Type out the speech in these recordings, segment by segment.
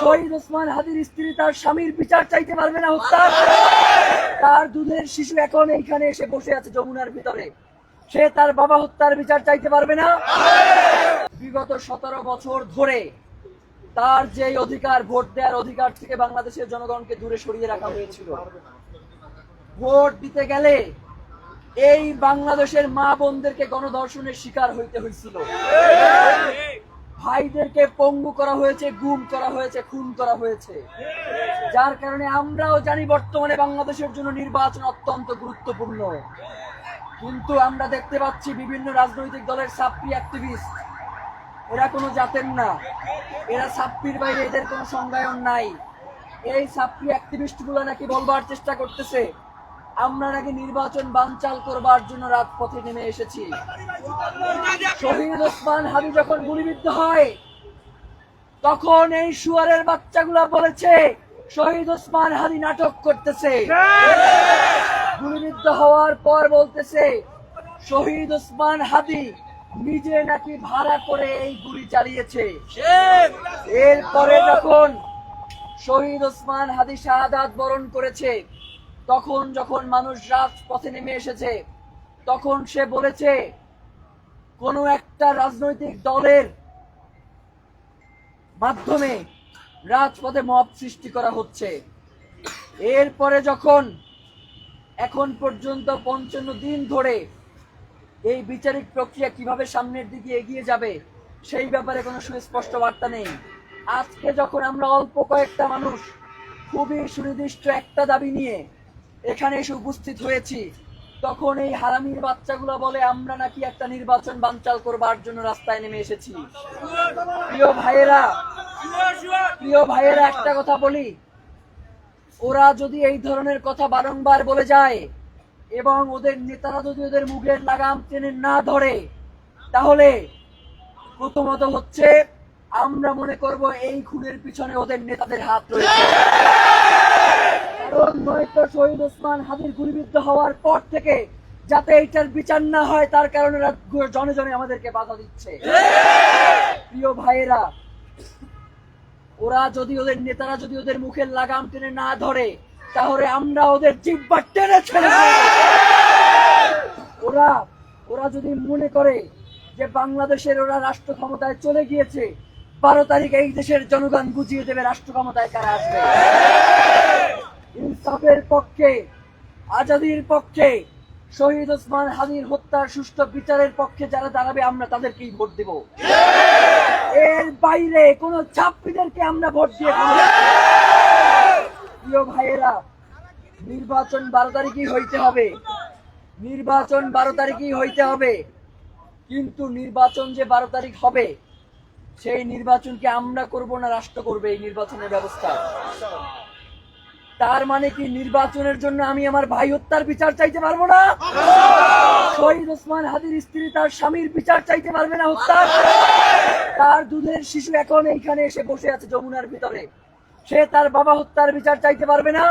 শহীদ ওসমান হাদির স্ত্রী তার স্বামীর বিচার চাইতে পারবে না হত্যা তার দুধের শিশু এখন এইখানে এসে বসে আছে যমুনার ভিতরে। সে তার বাবা হত্যার বিচার চাইতে পারবে না। বিগত সতেরো বছর ধরে তার যে অধিকার, ভোট দেওয়ার অধিকার থেকে বাংলাদেশের জনগণকে দূরে সরিয়ে রাখা হয়েছিল। ভোট দিতে গেলে এই বাংলাদেশের মা বোনদেরকে গণধর্ষণের শিকার হইতে হয়েছিল ভাইদেরকে পঙ্গু করা হয়েছে, গুম করা হয়েছে, খুন করা হয়েছে। যার কারণে আমরাও জানি বর্তমানে বাংলাদেশের জন্য নির্বাচন অত্যন্ত গুরুত্বপূর্ণ। কিন্তু আমরা দেখতে পাচ্ছি বিভিন্ন রাজনৈতিক দলের সাপ্রি অ্যাক্টিভিস্ট এরা কোনো জাতের না। এরা সাপ্রির বাইরে এদের কোনো সংজ্ঞায়ন নাই। এই সাপ্রি অ্যাক্টিভিস্টগুলো নাকি বলবার চেষ্টা করতেছে আমরা নাকি নির্বাচন বানচাল করবার জন্য রাজপথে নেমে এসেছি। শহীদ ওসমান হাদি যখন গুলিবিদ্ধ হয়, তখন এই শুয়ারের বাচ্চাগুলা বলেছে, শহীদ ওসমান হাদি নাটক করতেছে। গুলিবিদ্ধ হওয়ার পর বলতেছে, শহীদ ওসমান হাদি নিজে নাকি ভাড়া করে এই গুলি চালিয়েছে। এরপরে যখন শহীদ ওসমান হাদি শাহাদাত বরণ করেছে তখন যখন মানুষ রাজপথে নেমে এসেছে, তখন সে বলেছে, কোন একটা রাজনৈতিক দলের মাধ্যমে রাজপথে মব সৃষ্টি করা হচ্ছে। এরপরে যখন এখন পর্যন্ত পঞ্চান্ন দিন ধরে এই বিচারিক প্রক্রিয়া কীভাবে সামনের দিকে এগিয়ে যাবে, সেই ব্যাপারে কোনো সুস্পষ্ট বার্তা নেই। আজকে যখন আমরা অল্প কয়েকটা মানুষ খুবই সুনির্দিষ্ট একটা দাবি নিয়ে এখানে এসে উপস্থিত হয়েছি। তখন এই হারামির বাচ্চাগুলো বলে, আমরা নাকি একটা নির্বাচন বানচাল করবার জন্য রাস্তায় নেমে এসেছি। প্রিয় ভাইয়েরা প্রিয় ভাইয়েরা, একটা কথা বলি। ওরা যদি এই ধরনের কথা বারংবার বলে যায় এবং ওদের নেতারা যদি ওদের মুখের লাগাম টেনে না ধরে, তাহলে প্রথমত হচ্ছে আমরা মনে করব এই খুনের পিছনে ওদের নেতাদের হাত রয়েছে। কারণ নয়তো শহীদ ওসমান হাদির গুলিবিদ্ধ হওয়ার পর থেকে যাতে এইটার বিচার না হয়, তার কারণে জনে জনে আমাদেরকে বাধা দিচ্ছে। প্রিয় ভাইয়েরা, ওরা যদি ওদের নেতারা যদি ওদের মুখের লাগাম টেনে না ধরে, তাহলে আমরা ওদের জিব্বা টেনে ছেড়ে ওরা ওরা যদি মনে করে যে বাংলাদেশের ওরা রাষ্ট্র ক্ষমতায় চলে গিয়েছে, বারো তারিখ এই দেশের জনগণ বুঝিয়ে দেবে রাষ্ট্র ক্ষমতায় কারা আসবে। ইনসাফের পক্ষে, আজাদির পক্ষে, শহীদ ওসমান হাদির হত্যার সুষ্ঠু বিচারের পক্ষে যারা দাঁড়াবে, আমরা তাদেরকেই ভোট দেব। এর বাইরে কোন ছাত্রীদেরকে আমরা ভোট দিয়ে প্রিয় ভাইয়েরা, নির্বাচন বারো তারিখই হইতে হবে। নির্বাচন বারো তারিখই হইতে হবে। কিন্তু নির্বাচন যে বারো তারিখ হবে, সেই নির্বাচনকে আমরা করব না, রাষ্ট্র করবে এই নির্বাচনের ব্যবস্থা। তার মানে কি নির্বাচনের জন্য আমি আমার ভাই হত্যার বিচার চাইতে পারব না? শহীদ ওসমান হাদির স্ত্রী তার স্বামীর বিচার চাইতে পারবে না হত্যার? তার দুধের শিশু এখন এইখানে এসে বসে আছে যমুনার ভিতরে। সে তার বাবা হত্যার বিচার চাইতে পারবে না?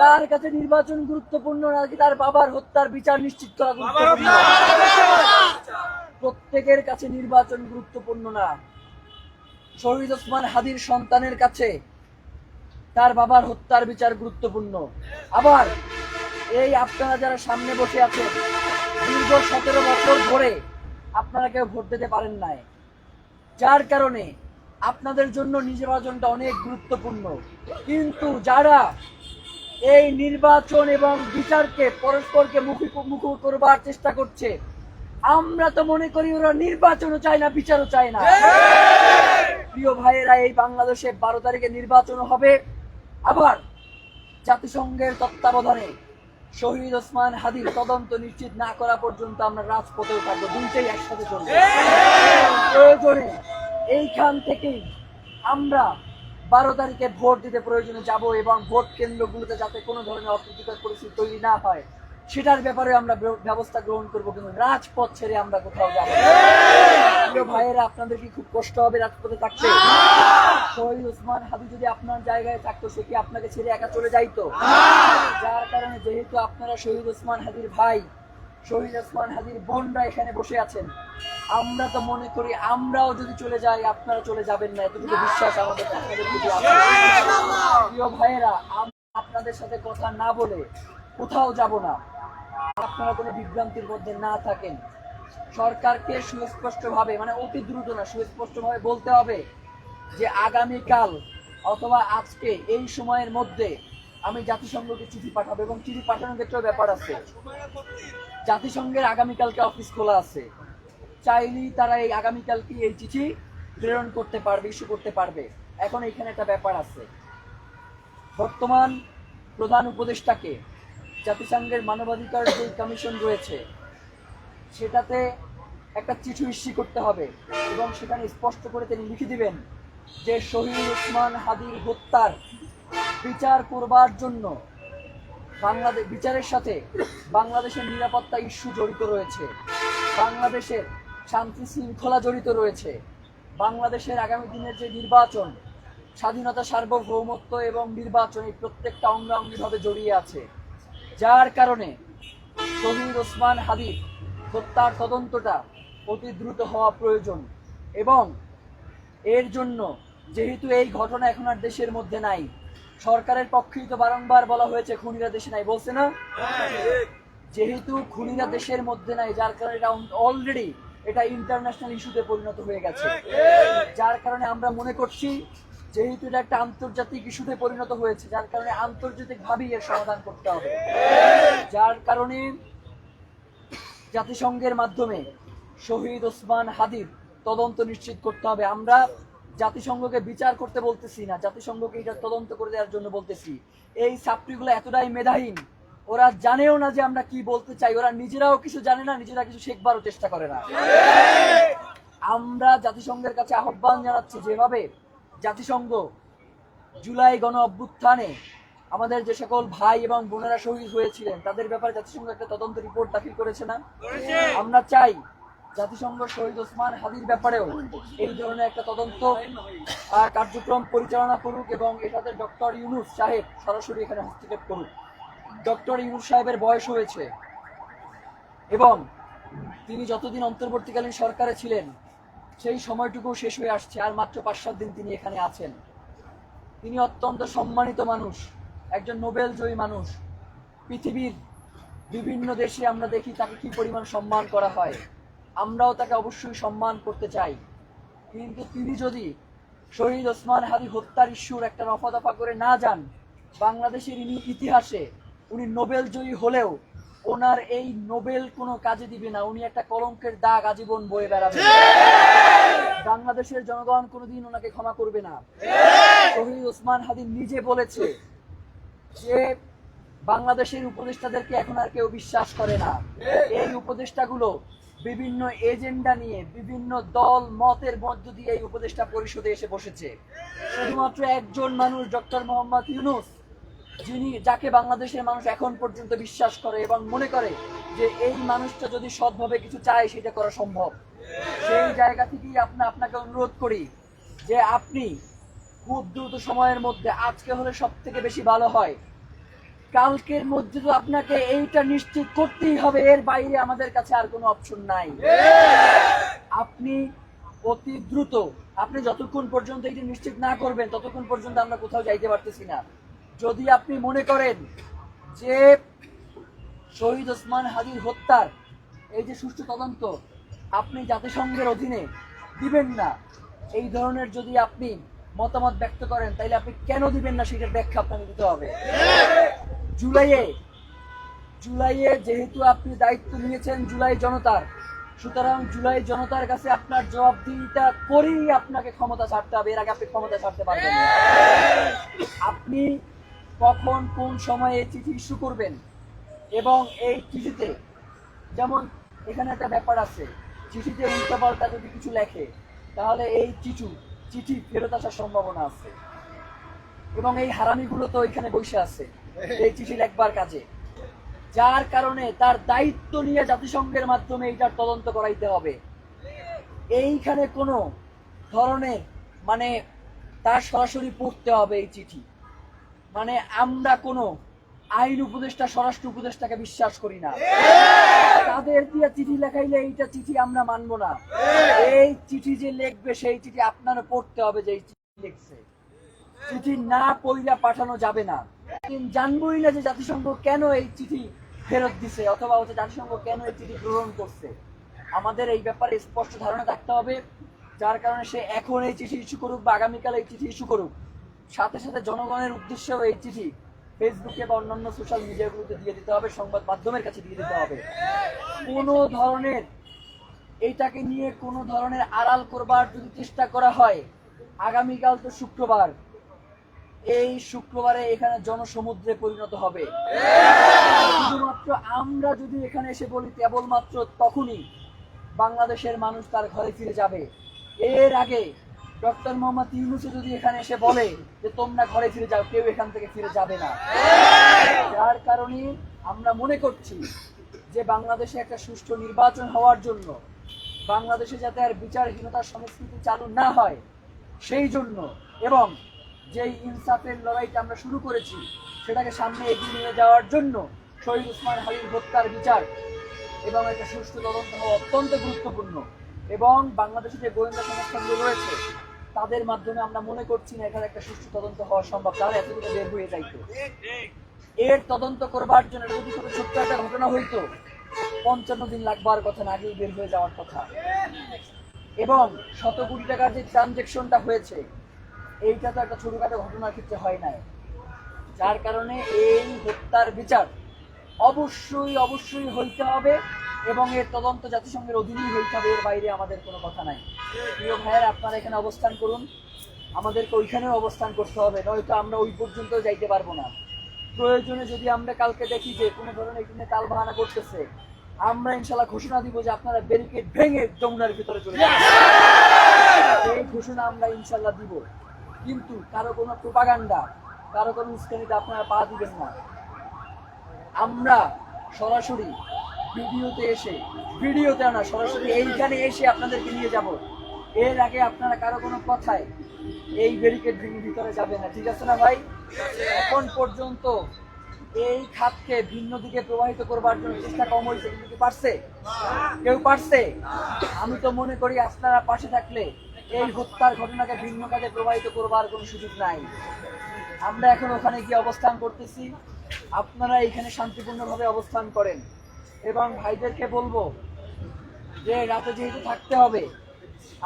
তার কাছে নির্বাচন গুরুত্বপূর্ণ নাকি তার বাবার হত্যার বিচার নিশ্চিত করা প্রত্যেকের কাছে নির্বাচন গুরুত্বপূর্ণ না। শহীদ ওসমান হাদির সন্তানের কাছে তার বাবার হত্যার বিচার গুরুত্বপূর্ণ। আবার এই আপনারা যারা সামনে বসে আছেন দীর্ঘ সতেরো বছর ধরে আপনারা কেউ ভোট দিতে পারেন নাই। যার কারণে আপনাদের জন্য নির্বাচনটা অনেক গুরুত্বপূর্ণ। কিন্তু যারা এই নির্বাচন এবং বিচারকে পরস্পরকে মুখী মুখ করবার চেষ্টা করছে আমরা তো মনে করি ওরা নির্বাচনও চায় না বিচারও চায় না। প্রিয় ভাইয়েরা এই বাংলাদেশে বারো তারিখে নির্বাচন হবে। আবার জাতিসংঘের তত্ত্বাবধানে শহীদ ওসমান হাদির তদন্ত নিশ্চিত না করা পর্যন্ত আমরা রাজপথেও থাকব। দুইটাই একসাথে চলবে। প্রয়োজনে এইখান থেকেই আমরা বারো তারিখে ভোট দিতে প্রয়োজনে যাব এবং ভোট কেন্দ্রগুলোতে যাতে কোনো ধরনের অপ্রীতিকর পরিস্থিতি তৈরি না হয়। সেটার ব্যাপারে আমরা ব্যবস্থা গ্রহণ করব কিন্তু রাজপথ ছেড়ে আমরা কোথাও যাব ভাইয়েরা আপনাদের কি খুব কষ্ট হবে রাজপথে থাকতে। শহীদ ওসমান হাদি যদি আপনার জায়গায় থাকতো, সে কি আপনাকে ছেড়ে একা চলে যাইতো? যার কারণে যেহেতু আপনারা শহীদ ওসমান হাদির ভাই, শহীদ ওসমান হাদির বোনরা এখানে বসে আছেন, আমরা তো মনে করি আমরাও যদি চলে যাই, আপনারা চলে যাবেন না। এতটুকু বিশ্বাস আমাদের প্রিয় ভাইয়েরা আপনাদের সাথে কথা না বলে কোথাও যাব না। আপনারা কোনো বিভ্রান্তির মধ্যে না থাকেন। সরকারকে সুস্পষ্টভাবে মানে অতি দ্রুত না, সুস্পষ্টভাবে বলতে হবে যে আগামীকাল অথবা আজকে এই সময়ের মধ্যে আমি জাতিসংঘকে চিঠি পাঠাবো এবং চিঠি পাঠানোর ক্ষেত্রেও ব্যাপার আছে। জাতিসংঘের আগামীকালকে অফিস খোলা আছে। চাইলেই তারা এই আগামীকালকে এই চিঠি প্রেরণ করতে পারবে, ইস্যু করতে পারবে। এখন এখানে একটা ব্যাপার আছে। বর্তমান প্রধান উপদেষ্টাকে জাতিসংঘের মানবাধিকার যে কমিশন রয়েছে, সেটাতে একটা চিঠি ইস্যু করতে হবে এবং সেখানে স্পষ্ট করে তিনি লিখে দিবেন যে শহীদ উসমান হাদির হত্যার বিচার করবার জন্য বাংলাদেশ বিচারের সাথে বাংলাদেশের নিরাপত্তা ইস্যু জড়িত রয়েছে, বাংলাদেশের শান্তি শৃঙ্খলা জড়িত রয়েছে, বাংলাদেশের আগামী দিনের যে নির্বাচন, স্বাধীনতা সার্বভৌমত্ব এবং নির্বাচন এই প্রত্যেকটা অঙ্গাঙ্গিভাবে জড়িয়ে আছে। যার কারণে শহীদ ওসমান হাদির হত্যার তদন্তটা অতি দ্রুত হওয়া প্রয়োজন এবং এর জন্য যেহেতু এই ঘটনা এখন আর দেশের মধ্যে নাই, সরকারের পক্ষেই তো বারংবার বলা হয়েছে খুনিরা দেশে নাই, বলছে না? যেহেতু খুনিরা দেশের মধ্যে নাই, যার কারণে এটা অলরেডি এটা ইন্টারন্যাশনাল ইস্যুতে পরিণত হয়ে গেছে। যার কারণে আমরা মনে করছি যেহেতু এটা একটা আন্তর্জাতিক ইস্যুতে পরিণত হয়েছে, যার কারণে আন্তর্জাতিক ভাবেই এর সমাধান করতে হবে। যার কারণে জাতিসংঘের মাধ্যমে শহীদ ওসমান হাদির তদন্ত নিশ্চিত করতে হবে। আমরা জাতিসংঘকে বিচার করতে বলতেছি না, জাতিসংঘকে এটা তদন্ত করে দেওয়ার জন্য বলতেছি। এই ছাত্রীগুলো এতটাই মেধাহীন, ওরা জানেও না যে আমরা কি বলতে চাই, ওরা নিজেরাও কিছু জানে না, নিজেরা কিছু শেখবারও চেষ্টা করে না। আমরা জাতিসংঘের কাছে আহ্বান জানাচ্ছি, যেভাবে জাতিসংঘ জুলাই গণ অভ্যুত্থানে আমাদের যে সকল ভাই এবং বোনেরা শহীদ হয়েছিলেন তাদের ব্যাপারে জাতিসংঘ একটা তদন্ত রিপোর্ট দাখিল করেছে না? আমরা চাই জাতিসংঘ শহীদ ওসমান হাদির ব্যাপারেও এই ধরনের একটা তদন্ত কার্যক্রম পরিচালনা করুক এবং এটাতে ডক্টর ইউনুস সাহেব সরাসরি এখানে হস্তক্ষেপ করুক। ডক্টর ইউনুস সাহেবের বয়স হয়েছে এবং তিনি যতদিন অন্তর্বর্তীকালীন সরকারে ছিলেন সেই সময়টুকু শেষ হয়ে আসছে, আর মাত্র পাঁচ, সাত দিন তিনি এখানে আছেন। তিনি অত্যন্ত সম্মানিত মানুষ, একজন নোবেল জয়ী মানুষ। পৃথিবীর বিভিন্ন দেশে আমরা দেখি তাকে কি পরিমাণ সম্মান করা হয়। আমরাও তাকে অবশ্যই সম্মান করতে চাই। কিন্তু তিনি যদি শহীদ ওসমান হাদি হত্যার ইস্যুর একটা রফা দফা করে না যান, বাংলাদেশের ইনি ইতিহাসে উনি নোবেল জয়ী হলেও ওনার এই নোবেল কোনো কাজে দিবে না। উনি একটা কলঙ্কের দাগ আজীবন বয়ে বেড়াবে। বাংলাদেশের জনগণ কোনোদিন ওনাকে ক্ষমা করবে না। শহীদ ওসমান হাদি নিজে বলেছে যে, বাংলাদেশের উপদেষ্টাদেরকে এখন আর কেউ বিশ্বাস করে না। এই উপদেষ্টাগুলো বিভিন্ন এজেন্ডা নিয়ে, বিভিন্ন দল, মতের মধ্য দিয়ে এই উপদেষ্টা পরিষদে এসে বসেছে। শুধুমাত্র একজন মানুষ, ডক্টর মোহাম্মদ ইউনুস। যিনি, যাকে বাংলাদেশের মানুষ এখন পর্যন্ত বিশ্বাস করে এবং মনে করে যে এই মানুষটা যদি সৎভাবে কিছু চায়, সেটা করা সম্ভব। সেই জায়গা থেকেই আপনা, আপনাকে অনুরোধ করি যে আপনি খুব দ্রুত সময়ের মধ্যে, আজকে হলে সব থেকে বেশি ভালো হয়। কালকের মধ্যে তো আপনাকে এইটা নিশ্চিত করতেই হবে, এর বাইরে আমাদের কাছে আর কোনো অপশন নাই। আপনি অতি দ্রুত, আপনি যতক্ষণ পর্যন্ত এটা নিশ্চিত না করবেন, ততক্ষণ পর্যন্ত আমরা কোথাও যাইতে পারতেছি না। যদি আপনি মনে করেন যে শহীদ ওসমান হাদির হত্যার এই যে সুষ্ঠু তদন্ত আপনি জাতিসংঘের অধীনে দিবেন না, এই ধরনের যদি আপনি মতামত ব্যক্ত করেন, তাইলে আপনি কেন দিবেন না সেটার ব্যাখ্যা আপনাকে দিতে হবে। জুলাইয়ে জুলাইয়ে যেহেতু আপনি দায়িত্ব নিয়েছেন জুলাই জনতার, সুতরাং জুলাই জনতার কাছে আপনার জবাবদিহিতা করেই আপনাকে ক্ষমতা ছাড়তে হবে, এর আগে আপনি ক্ষমতা ছাড়তে পারবেন আপনি কখন কোন সময়ে চিঠি ইস্যু করবেন এবং এই চিঠিতে যেমন এখানে একটা ব্যাপার আছে, চিঠিতে উল্টাপাল্টা যদি কিছু লেখে, তাহলে এই চিঠু, চিঠি ফেরত আসার সম্ভাবনা আছে। এবং এই হারামিগুলো তো এখানে বসে আছে, এই চিঠি লেখবার কাজে। যার কারণে তার দায়িত্ব নিয়ে জাতিসংঘের মাধ্যমে এইটার তদন্ত করাইতে হবে। এইখানে কোনো ধরনের মানে তার সরাসরি পড়তে হবে এই চিঠি। মানে আমরা কোনো আইন উপদেষ্টা, স্বরাষ্ট্র উপদেষ্টাকে বিশ্বাস করি না। তাদের দিয়ে চিঠি লেখাইলে এইটা চিঠি আমরা মানবো না। এই চিঠি যে লিখবে, সেই চিঠি আপনারা পড়তে হবে যে চিঠি লিখছে। চিঠি না পড়িয়া পাঠানো যাবে না। জানবই না যে জাতিসংঘ কেন এই চিঠি ফেরত দিছে, অথবা হচ্ছে জাতিসংঘ কেন এই চিঠি গ্রহণ করছে। আমাদের এই ব্যাপারে স্পষ্ট ধারণা থাকতে হবে। যার কারণে সে এখন এই চিঠি ইস্যু করুক বা আগামীকাল এই চিঠি ইস্যু করুক। সাথে সাথে জনগণের উদ্দেশ্যেও এই চিঠি ফেসবুকে বা অন্যান্য সোশ্যাল মিডিয়াগুলোতে দিয়ে দিতে হবে, সংবাদ মাধ্যমের কাছে দিয়ে দিতে হবে। কোনো ধরনের এইটাকে নিয়ে কোনো ধরনের আড়াল করবার যদি চেষ্টা করা হয়, আগামীকাল তো শুক্রবার। এই শুক্রবারে এখানে জনসমুদ্রে পরিণত হবে। শুধুমাত্র আমরা যদি এখানে এসে বলি কেবলমাত্র তখনই বাংলাদেশের মানুষ তার ঘরে ফিরে যাবে। এর আগে ডক্টর মোহাম্মদ ইউনুসে যদি এখানে এসে বলে যে তোমরা ঘরে ফিরে যাও, কেউ এখান থেকে ফিরে যাবে না। যার কারণে আমরা মনে করছি যে বাংলাদেশে একটা সুষ্ঠু নির্বাচন হওয়ার জন্য, বাংলাদেশে যাতে আর বিচারহীনতার সংস্কৃতি চালু না হয়, সেই জন্য এবং যেই ইনসাফের লড়াইটা আমরা শুরু করেছি, সেটাকে সামনে এগিয়ে নিয়ে যাওয়ার জন্য শহীদ উসমান হালির হত্যার বিচার এবং একটা সুষ্ঠু তদন্ত হওয়া অত্যন্ত গুরুত্বপূর্ণ এবং বাংলাদেশে যে গোয়েন্দা সংস্থাগুলো রয়েছে তাদের মাধ্যমে আমরা মনে করছি না এখানে একটা সুষ্ঠু তদন্ত হওয়া সম্ভব, তাহলে এতটুকু বের হয়ে যাইতো। এর তদন্ত করবার জন্য যদি কোনো ছোট্ট একটা ঘটনা হইতো, পঞ্চান্ন দিন লাগবার কথা না, আগেই বের হয়ে যাওয়ার কথা। এবং শত কোটি টাকার যে ট্রানজেকশনটা হয়েছে এইটা তো একটা ছোটখাটো ঘটনার ক্ষেত্রে হয় নাই। যার কারণে এই হত্যার বিচার অবশ্যই অবশ্যই হইতে হবে। এবং এর তদন্ত জাতিসংঘের অধীনেই হইতে হবে, এর বাইরে আমাদের কোনো কথা নাই। প্রিয় ভাইয়ের, আপনারা এখানে অবস্থান করুন। আমাদেরকে ওইখানেও অবস্থান করতে হবে, নয়তো আমরা ওই পর্যন্ত যাইতে পারব না। প্রয়োজনে যদি আমরা কালকে দেখি যে কোনো ধরনের এখানে তাল বাহানা করতেছে, আমরা ইনশাল্লাহ ঘোষণা দিব যে আপনারা ব্যারিকেড ভেঙে যমুনার ভিতরে চলে যান এই ঘোষণা আমরা ইনশাল্লাহ দিব। কিন্তু কারও কোনো প্রোপাগান্ডা কারও কোনো উস্কানিতে আপনারা পা দিবেন না। আমরা সরাসরি ভিডিওতে এসে, ভিডিওতে না, সরাসরি এইখানে এসে আপনাদেরকে নিয়ে যাব। এর আগে আপনারা কারও কোনো কথায় এই ব্যারিকেড ভেঙে ভিতরে যাবে না, ঠিক আছে না ভাই? এখন পর্যন্ত এই খাতকে ভিন্ন দিকে প্রবাহিত করবার জন্য চেষ্টা কম হয়েছে, কিন্তু পারছে? কেউ পারছে? আমি তো মনে করি আপনারা পাশে থাকলে এই হত্যার ঘটনাকে ভিন্ন কাজে প্রবাহিত করবার কোনো সুযোগ নাই। আমরা এখন ওখানে গিয়ে অবস্থান করতেছি। আপনারা এখানে শান্তিপূর্ণভাবে অবস্থান করেন। এবং ভাইদেরকে বলব যে রাতে যেহেতু থাকতে হবে,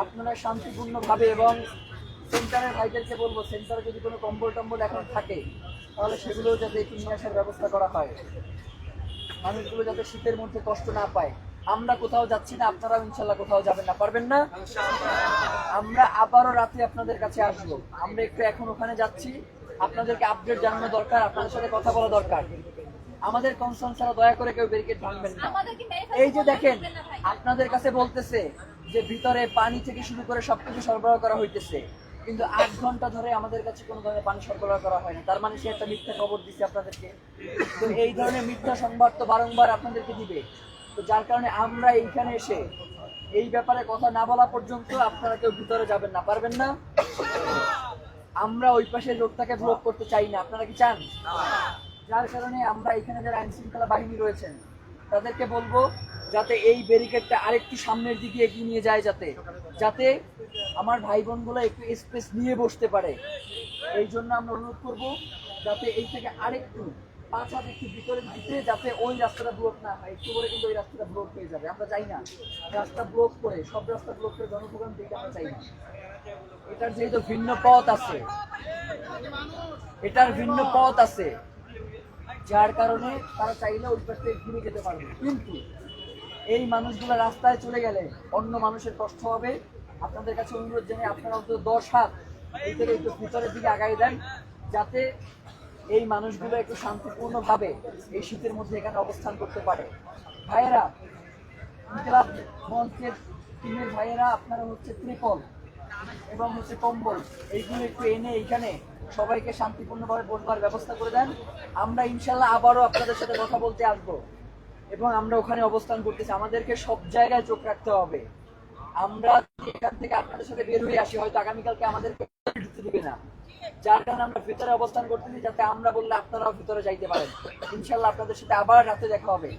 আপনারা শান্তিপূর্ণভাবে এবং সেন্টারের ভাইদেরকে বলব, সেন্টারে যদি কোনো কম্বল টম্বল এখন থাকে, তাহলে সেগুলো যাতে একটু নিয়ে আসার ব্যবস্থা করা হয়। মানুষগুলো যাতে শীতের মধ্যে কষ্ট না পায়। আমরা কোথাও যাচ্ছি না আপনারা ইনশাল্লাহ কোথাও যাবেন না, পারবেন না? আমরা আবারও রাতে আপনাদের কাছে আসব। আমরা একটু এখন ওখানে যাচ্ছি। আপনাদেরকে আপডেট জানানো দরকার, আপনাদের সাথে কথা বলা দরকার। আমাদের কনসার্ন ছাড়া দয়া করে কেউ ব্যারিকেড ভাঙবেন না। এই যে দেখেন। আপনাদের কাছে বলতেছে যে ভিতরে পানি থেকে শুরু করে সবকিছু সরবরাহ করা হইতেছে। কিন্তু আট ঘণ্টা ধরে আমাদের কাছে কোনো ধরনের পানি সরবরাহ করা হয় না। তার মানে সে একটা মিথ্যা খবর দিচ্ছে আপনাদেরকে। তো এই ধরনের মিথ্যা সংবাদ তো বারংবার আপনাদেরকে দিবে। তো যার কারণে আমরা এইখানে এসে এই ব্যাপারে কথা না বলা পর্যন্ত আপনারা কেউ ভিতরে যাবেন না। পারবেন না? আমরা ওই পাশের লোকটাকে ব্লক করতে চাই না। আপনারা কি চান? যার কারণে আমরা এখানে যারা আইন শৃঙ্খলা বাহিনী রয়েছেন, তাদেরকে বলব যাতে এই ব্যারিকেডটা আরেকটু সামনের দিকে এগিয়ে নিয়ে যায় যাতে যাতে আমার ভাই বোনগুলো একটু স্পেস নিয়ে বসতে পারে। এই জন্য আমরা অনুরোধ করব যাতে এই থেকে আরেকটু পাঁচ হাত একটু ভিতরে দিতে যাতে ওই রাস্তাটা ব্লক না হয়। একটু করে কিন্তু ওই রাস্তাটা ব্লক হয়ে যাবে। আমরা চাই না রাস্তা ব্লক করে, সব রাস্তা ব্লক করে জনপ্রোগ্রাম দিতে আমরা চাই না। এটার যেহেতু ভিন্ন পথ আছে, এটার ভিন্ন পথ আছে। যার কারণে তারা চাইলে ওই পাশ থেকে ঘুরে যেতে পারবে। কিন্তু এই মানুষগুলো রাস্তায় চলে গেলে অন্য মানুষের কষ্ট হবে। আপনাদের কাছে অনুরোধ জানিয়ে আপনারা অন্তত দশ হাত থেকে একটু ভিতরের দিকে আগাই দেন, যাতে এই মানুষগুলো একটু শান্তিপূর্ণভাবে এই শীতের মধ্যে এখানে অবস্থান করতে পারে। ভাইয়েরা, ইনকিলাব মঞ্চের টিমের ভাইয়েরা, আপনারা হচ্ছে ত্রিপল এবং হচ্ছে কম্বল, এইগুলো একটু এনে এইখানে সবাইকে শান্তিপূর্ণভাবে ভোট পাওয়ার ব্যবস্থা করে দেন। আমরা ইনশাল্লাহ আবারও আপনাদের সাথে কথা বলতে আসব এবং আমরা ওখানে অবস্থান করতেছি। আমাদেরকে সব জায়গায় চোখ রাখতে হবে। আমরা এখান থেকে আপনাদের সাথে বের হয়ে আসি, হয়তো আগামীকালকে আমাদেরকে ঢুকতে দিবে না। যার কারণে আমরা ভিতরে অবস্থান করতেছি যাতে আমরা বললে আপনারাও ভিতরে যাইতে পারেন। ইনশাল্লাহ আপনাদের সাথে আবার রাতে দেখা হবে।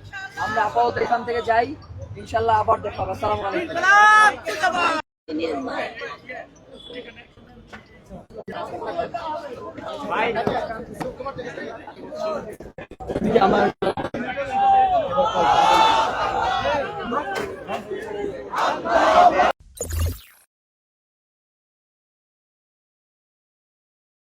আমরা আপাতত এখান থেকে যাই। ইনশাল্লাহ আবার দেখা হবে। আসসালামু আলাইকুম। আমার